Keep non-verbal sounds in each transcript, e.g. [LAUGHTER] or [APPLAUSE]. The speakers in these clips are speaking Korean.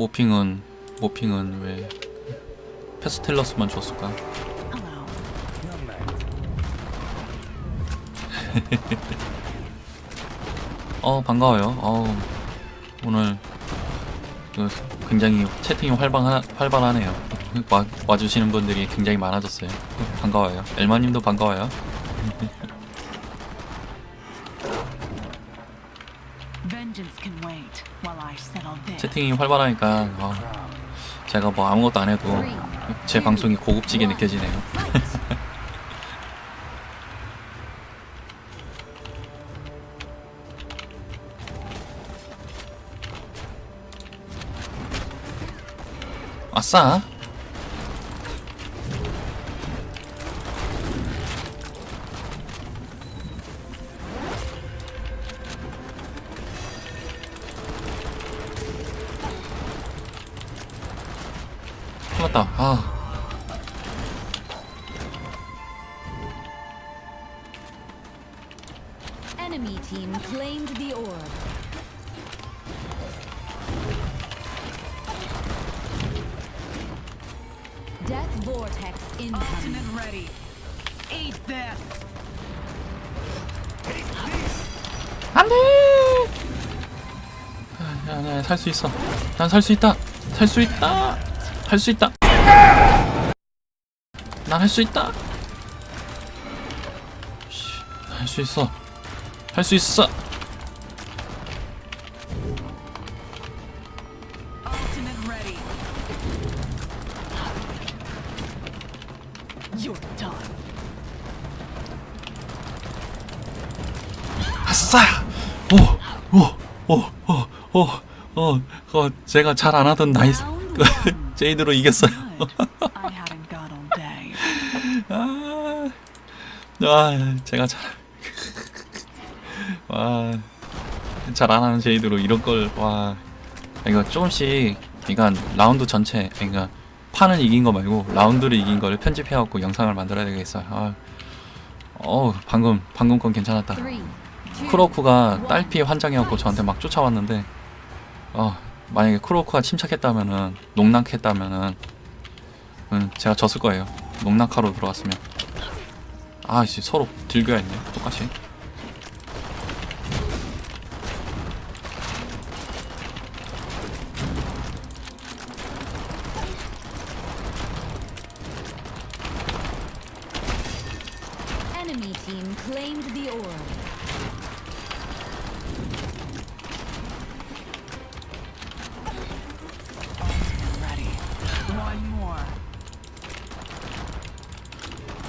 모핑은 모핑은 왜 페스텔러스만 줬을까? [LAUGHS] 어 반가워요. 어 오늘 그 굉장히 채팅이 활발하, 활발하네요. 와, 와주시는 분들이 굉장히 많아졌어요. 반가워요. 엘마님도 반가워요. 채팅이 활발하니까 어, 제가 뭐 아무것도 안 해도 제 방송이 고급지게 느껴지네요. [LAUGHS] 아싸! 났다. 아. Enemy team claimed the orb. Death vortex incoming. Ultimate ready. Eat this. 야, 야, 살 수 있어. 난 살 수 있다. 살 수 있다. 할 수 있다. 난 할 수 있다. 할 수 있어. 할 수 있어. Ultimate ready. You're done. 아싸! 오, 오, 오, 오, 오, 어, 제가 잘 안 하던 나이스 그 [LAUGHS] 제이드로 이겼어요. 아, 제가 잘, 와, 잘 안 하는 제이드로 이런 걸, 와, 이거 조금씩, 그러니까 라운드 전체, 그러니까 판을 이긴 거 말고 라운드를 이긴 걸 편집해갖고 영상을 만들어야 되겠어요. 아, 어, 방금 방금 건 괜찮았다. 크로쿠가 딸피 환장해갖고 저한테 막 쫓아왔는데, 어, 만약에 크로쿠가 침착했다면은, 농락했다면은, 음, 제가 졌을 거예요. 농락하러 들어왔으면. 아, 씨, 서로 들겨야 했네. 똑같이. Enemy team claimed the orb. Ultimate ready. One more.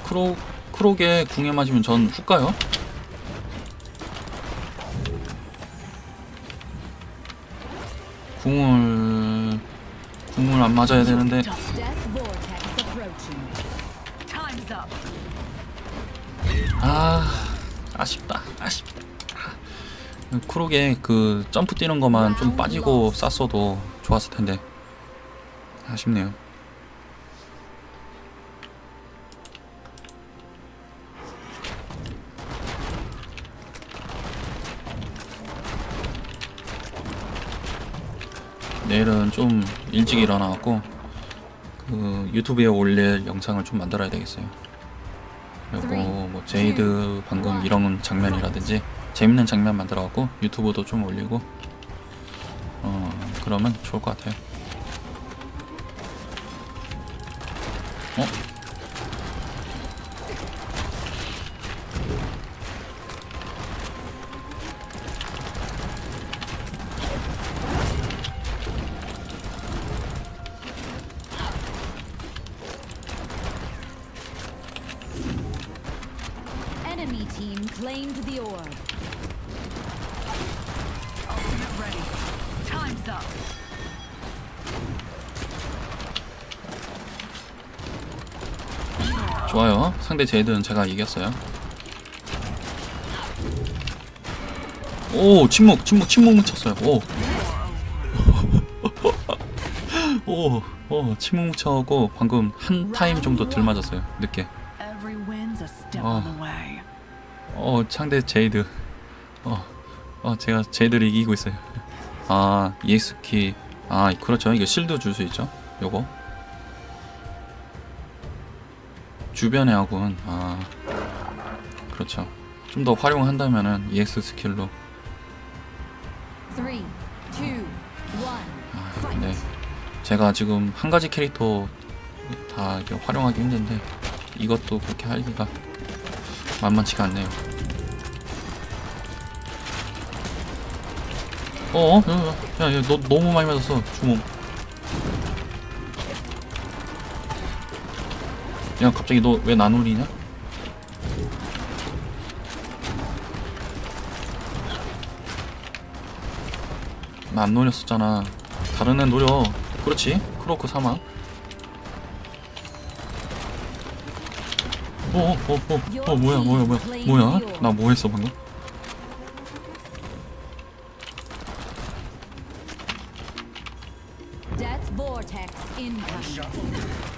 크로, 크록에 궁에 맞으면 전훅 가요? 궁을, 궁을 안 맞아야 되는데. 아 아쉽다 아쉽다 아. 크록에 그 점프 뛰는 것만 좀 빠지고 쌌어도 좋았을 텐데 아쉽네요 내일은 좀 일찍 일어나갖고 그 유튜브에 올릴 영상을 좀 만들어야 되겠어요 그리고 뭐 제이드 방금 이런 장면이라든지 재밌는 장면 만들어갖고 유튜브도 좀 올리고 어 그러면 좋을 것 같아요. 어? Enemy team claimed the orb. Ultimate ready. Time's up. 좋아요. 상대 제이드는 제가 이겼어요. 오 침묵 침묵 침묵 묻혔어요. 오. [LAUGHS] 오, 오, 침묵 묻혀갖고 방금 한 타임 정도 들 맞았어요. 늦게. Every 어 상대 제이드. 어, 어 제가 제이드를 이기고 있어요. 아 EX키. 아 그렇죠. 이게 실드 줄 수 있죠? 요거? 주변의 아군. 아 그렇죠. 좀 더 활용한다면은 EX 스킬로. 아. 근데 제가 지금 한 가지 캐릭터 다 활용하기 힘든데 이것도 그렇게 하기가 만만치가 않네요 어어? 야, 야, 야, 너 너무 많이 맞았어 주먹. 야 갑자기 너왜난 울리냐? 나 안 노렸었잖아. 다른 애 노려. 그렇지? 크로크 사망. 어 어 어어 어, 어, 어, 뭐야 뭐야 뭐야 뭐야? 나 뭐 했어 방금? Death vortex incoming.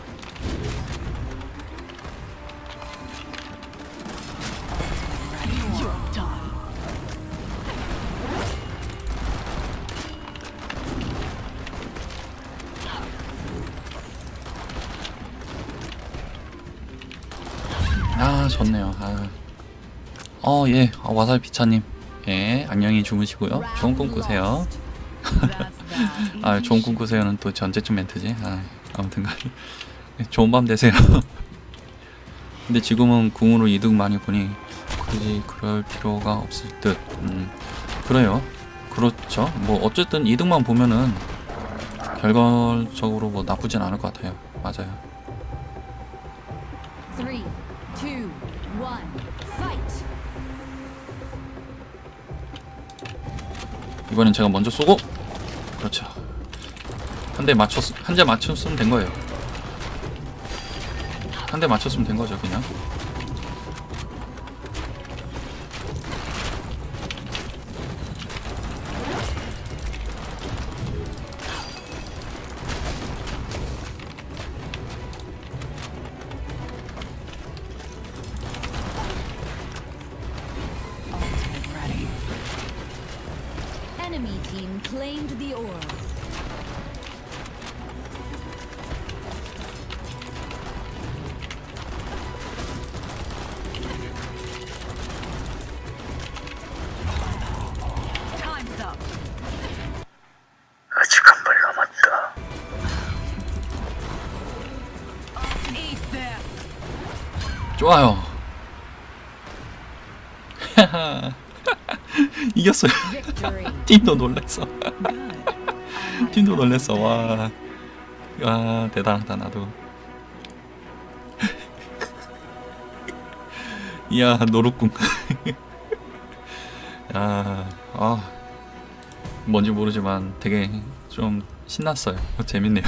You're done. 아 좋네요 아. 어예 아, 와사비 피차님 예 안녕히 주무시고요 좋은 꿈 꾸세요 That's. 아 좋은 꿈 꾸세요는 또 전제쯤 멘트지. 아, 아무튼간 네, [LAUGHS] 좋은 밤 되세요. [LAUGHS] 근데 지금은 궁으로 이득 많이 보니 굳이 그럴 필요가 없을 듯. 음, 그래요. 그렇죠. 뭐 어쨌든 이득만 보면은 결과적으로 뭐 나쁘진 않을 것 같아요. 맞아요. Three, two, one. Fight. 이번엔 제가 먼저 쏘고 그렇죠. 한 대 맞췄 한 대 맞췄으면 된 거예요. 한 대 맞췄으면 된 거죠 그냥 Enemy team claimed the orb. Time's up. 아직 한 발 남았다. Eat this. 좋아요 [LAUGHS] 이겼어요. Victory. 팀도 놀랬어. 팀도 놀랬어. 와, 와 대단하다 나도. [LAUGHS] 이야 노루궁 야, [LAUGHS] 아. 뭔지 모르지만 되게 좀 신났어요. 재밌네요